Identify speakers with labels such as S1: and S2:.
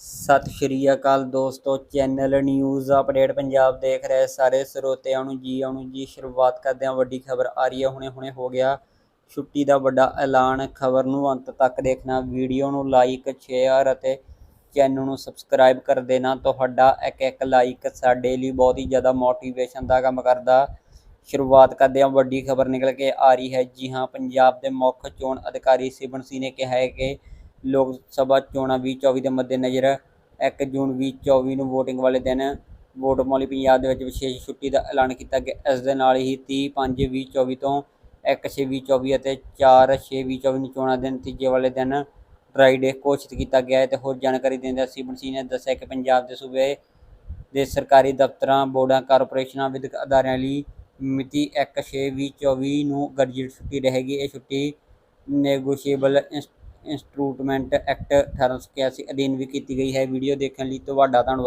S1: ਸਤਿ ਸ਼੍ਰੀ ਅਕਾਲ ਦੋਸਤੋ, channel news update Punjab ਦੇਖ ਰਹੇ ਸਾਰੇ ਸਰੋਤਿਆਂ ਨੂੰ ਜੀ, ਆਉਣ ਜੀ, ਸ਼ੁਰੂਆਤ ਕਰਦੇ ਹਾਂ ਵੱਡੀ ਖਬਰ ਆ ਰਹੀ ਹੈ ਹੁਣੇ ਹੁਣੇ ਹੋ ਗਿਆ। ਛੁੱਟੀ ਦਾ ਵੱਡਾ ਐਲਾਨ, ਖਬਰ ਨੂੰ ਅੰਤ ਤੱਕ ਦੇਖਣਾ, ਵੀਡੀਓ ਨੂੰ ਲਾਈਕ ਸ਼ੇਅਰ ਅਤੇ ਚੈਨਲ ਨੂੰ ਸਬਸਕ੍ਰਾਈਬ ਕਰ ਦੇਣਾ। ਤੁਹਾਡਾ ਇੱਕ ਇੱਕ ਲਾਈਕ ਸਾਡੇ ਲਈ ਬਹੁਤ ਹੀ ਜ਼ਿਆਦਾ ਮੋਟੀਵੇਸ਼ਨ ਦਾ ਕੰਮ ਕਰਦਾ। ਸ਼ੁਰੂਆਤ ਕਰਦੇ ਹਾਂ ਵੱਡੀ ਖਬਰ ਨਿਕਲ ਕੇ ਆ ਰਹੀ ਹੈ। ਜੀ ਹਾਂ, ਪੰਜਾਬ ਦੇ ਮੁੱਖ ਚੋਣ ਅਧਿਕਾਰੀ ਸਿਬਨ ਸਿੰਘ ਨੇ ਕਿਹਾ ਹੈ ਕਿ ਲੋਕ ਸਭਾ ਚੋਣਾਂ 2024 ਦੇ ਮੱਦੇਨਜ਼ਰ 1 ਜੂਨ 2024 ਨੂੰ VOTING ਵਾਲੇ ਦਿਨ ਵੋਟ ਪਾਉਣ ਲਈ ਪੰਜਾਬ ਦੇ ਵਿੱਚ ਵਿਸ਼ੇਸ਼ ਛੁੱਟੀ ਦਾ ਐਲਾਨ ਕੀਤਾ ਗਿਆ। ਇਸ ਦੇ ਨਾਲ ਹੀ 30 5 2024 ਤੋਂ 1 6 2024 ਅਤੇ 4 6 2024 ਨੂੰ ਚੋਣਾਂ ਦੇ ਨਤੀਜੇ ਵਾਲੇ ਦਿਨ ਡਰਾਈ ਡੇ ਘੋਸ਼ਿਤ ਕੀਤਾ ਗਿਆ ਹੈ ਤੇ ਹੋਰ ਜਾਣਕਾਰੀ ਦਿੰਦਿਆਂ ਸਿਬਨ ਸਿੰਘ ਨੇ ਦੱਸਿਆ ਕਿ ਪੰਜਾਬ ਦੇ ਸੂਬੇ ਦੇ ਸਰਕਾਰੀ ਦਫ਼ਤਰਾਂ, ਬੋਰਡਾਂ, ਕਾਰਪੋਰੇਸ਼ਨਾਂ, ਵਿਦਿਅਕ ਅਦਾਰਿਆਂ ਲਈ ਮਿਤੀ 1 6 2024 ਨੂੰ ਗਰਜਿਟ ਛੁੱਟੀ ਰਹੇਗੀ। ਇਹ ਛੁੱਟੀ ਨੈਗੋਸ਼ੀਏਬਲ ਇੰਸਟਰੂਟਮੈਂਟ ਐਕਟ 1881 ਅਧੀਨ ਵੀ ਕੀਤੀ ਗਈ ਹੈ। ਵੀਡੀਓ ਦੇਖਣ ਲਈ ਤੁਹਾਡਾ ਧੰਨਵਾਦ।